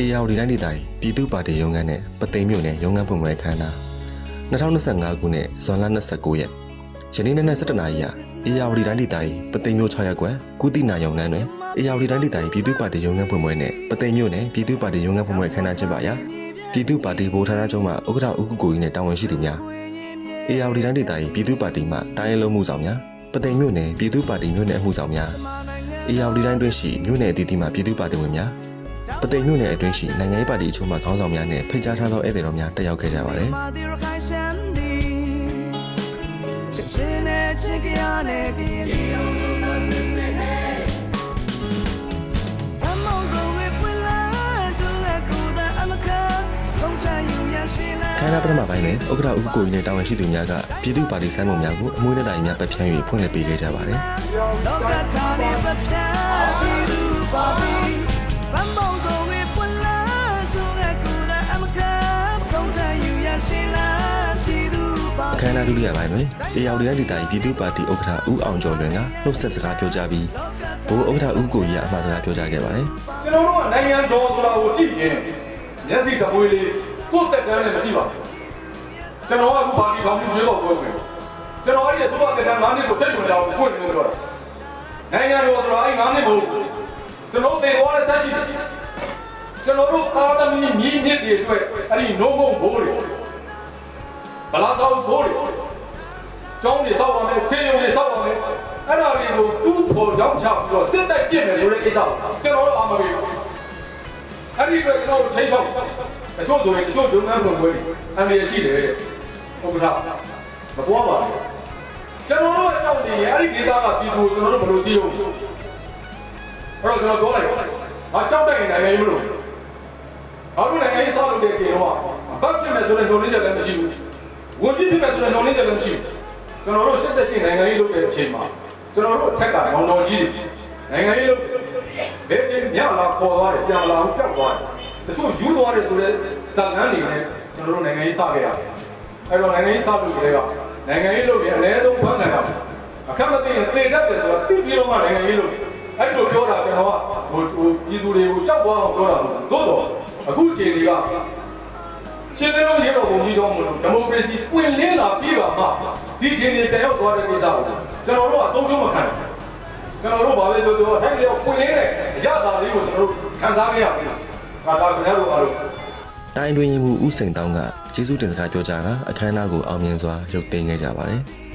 အေယာဝတီတိုင်းဒေသကြီးပြည်သူ့ပါတီရုံးခန်းနဲ့ပသိမ်မြို့နယ်ရုံးခန်းပုံပွဲခန်းနာ2025ခုနှစ်ဇွန်လ29ရက်ယနေ့နေ့17နာရီဟာအေယာဝတီတိုင်းဒေသကြီးပသိမ်မြို့6ရပ်ကွက်ကုတိနာယုံနန်းတွင်အေယာဝတီတိုင်းဒေသကြီးပြည်သူ့ပါတီရုံးခန်းပုံပွဲနဲ့ပသိမ်မြို့နယ်ပြည်သူ့ပါတီရုံးခန်းပုံပွဲခန်းနာကျင်းပရာပြည်သူ့ပါတီဗိုလ်ဌာနချုပ်မှဥက္ကဋ္ဌဦးကုကိုကြီးနဲ့တာဝန်ရှိသူများအေယာဝတီတိုင်းဒေသကြီးပြည်သူ့ပါတီမှတိုင်းရင်းလုံးမှုဆောင်များပသိမ်မြို့နယ်ပြည်သူ့ပါတီမြို့နယ်အမှုဆောင်များအေယာဝတီတိုင်းတွင်ရှိမြို့နယ်အသီးသီးမှပြည်သူ့ပါတီဝင်များ ပသိမ်မြို့နယ်အတွင်းရှိနိုင်ငံရေးပါတီအချို့မှခေါင်းဆောင်များနဲ့ဖိတ်ကြားထားသောဧည့်သည်တော်များတက်ရောက်ခဲ့ကြပါတယ်မာဒီရခိုင်ရှမ်းဒီကချင်နဲ့ချစ်ကြရနဲ့ကရင်ဒီအမောင်ဆုံးဝေပွင့်လာကျူတဲ့ကိုယ်တဲ့အမခပုံချယူရရှိလာ။ခန္ဓာပထမပိုင်းတွင်ဥက္ကဋ္ဌဦးကိုကြီးနဲ့တာဝန်ရှိသူများကပြည်သူ့ပါတီဆိုင်းပုံများကိုအမွှေးလက်တိုင်များပတ်ဖြန်း၍ဖွင့်လှစ်ပေးခဲ့ကြပါတယ် အခမ်းအနားဒုတိယပိုင်းတွင်အေယာဝတီတိုင်းဒေသကြီးပြည်သူ့ပါတီဥက္ကဋ္ဌဦးအောင်ကျော်လွင်ကနှုတ်ဆက်စကားပြောကြားပြီးဘိုးဥက္ကဋ္ဌဦးကိုကြီးကအမှားစကားပြောကြားခဲ့ပါတယ်ကျွန်တော်တို့ကနိုင်ငံတော်ဆိုတာကိုကြည့်ရင်မျက်စိတပွေးလေးကိုယ်တက်ကန်းနဲ့မကြည့်ပါဘူးကျွန်တော်ကအခုပါတီထောင်ပြီးရွေးကောက်ပွဲဝင်ကျွန်တော်အဲ့ဒီသုဘတက်ကန်း၅နှစ်ကိုစိတ်ဝင်ကြအောင်ပွင့်နေလို့ပြောတာနိုင်ငံတော်ဆိုတာအဲ့၅နှစ်မဟုတ်ဘူးကျွန်တော်တေသွားတဲ့ဆက်ရှိတယ်ကျွန်တော်တို့အာသမီညီမြစ်တွေအတွက်အဲ့ဒီနိုးငုံဘိုးတွေ ဗလာသောဘိုးတွေကျောင်းတွေစောက်ပါမယ်ဆေးရုံတွေစောက်ပါမယ်အဲ့ဒါတွေကိုတူးဖို့ရောက်ချပြီးတော့စစ်တိုက်ပြစ်မယ်လို့လည်းကိစ္စကျွန်တော်တို့အာမပေးဘူးအဲ့ဒီအတွက်ကျွန်တော်တို့ချိန်ချောက်တချို့ဆိုရင်တချို့ဒုက္ခပုံပွဲအမေရှိတယ်တဲ့ဟုတ်ကဲ့မတော်ပါဘူးကျွန်တော်တို့အကြောင်းနေရင်အဲ့ဒီဒေသကပြည်သူကိုကျွန်တော်တို့ဘယ်လိုကြည့်လို့အဲ့တော့ကျွန်တော်ပြောလိုက်ဟာကြောက်တဲ့နိုင်ငံရေးမလို့ဘာလို့နိုင်ငံရေးစားလို့တဲ့ချိန်တော့ဘတ်ဖြစ်မဲ့ဆိုတဲ့ညှို့နှင်းချက်လည်းမရှိဘူး ဝန်ကြီးဖြစ်မဲ့ဆိုတဲ့ညှို့နှင်းချက်လည်းမရှိဘူးကျွန်တော်တို့ဆက်ဆက်ချင်းနိုင်ငံရေးလုပ်တဲ့အချိန်မှာကျွန်တော်တို့အထက်ကမောင်တော်ကြီးတွေနိုင်ငံရေးလုပ်ဘယ်ချိန်ညလာခေါ်သွားတယ်ပြန်လာအောင်ပြောက်သွားတယ်တချို့ယူသွားတယ်ဆိုတဲ့ဇာတ်လမ်းတွေနဲ့ကျွန်တော်တို့နိုင်ငံရေးစခဲ့ရတယ်အဲ့တော့နိုင်ငံရေးစလို့တွေကနိုင်ငံရေးလုပ်ရင်အနည်းဆုံးဘန်းခံတာအခက်မသိရင်သေတတ်တယ်ဆိုတော့သိပြီးတော့မှနိုင်ငံရေးလုပ်အဲ့လိုပြောတာကျွန်တော်ကဟိုဟိုပြည်သူတွေကိုကြောက်သွားအောင်ပြောတာမဟုတ်ဘူးသို့တော့အခုအချိန်ကြီးက ရှင်းသေးလို့ရေတော်ဘုံကြီးတော်မလို့ဒီမိုကရေစီပွင့်လင်းလာပြီးပါမှဒီထင်နေတရောက်သွားတဲ့ကိစ္စကိုကျွန်တော်တို့အဆုံးရှုံးမခံဘူးကျွန်တော်တို့ဘာပဲပြောပြောအဲ့ဒီတော့ပွင့်လင်းတဲ့အရသာလေးကိုကျွန်တော်တို့ခံစားခဲ့ရပြီ။ဒါဒါခင်ဗျားတို့အားလုံး။တိုင်းတွင်ရင်မှုဦးစိန်တောင်းကကျေးဇူးတင်စကားပြောကြားကအခမ်းအနားကိုအောင်မြင်စွာရုပ်သိမ်းခဲ့ကြပါတယ်။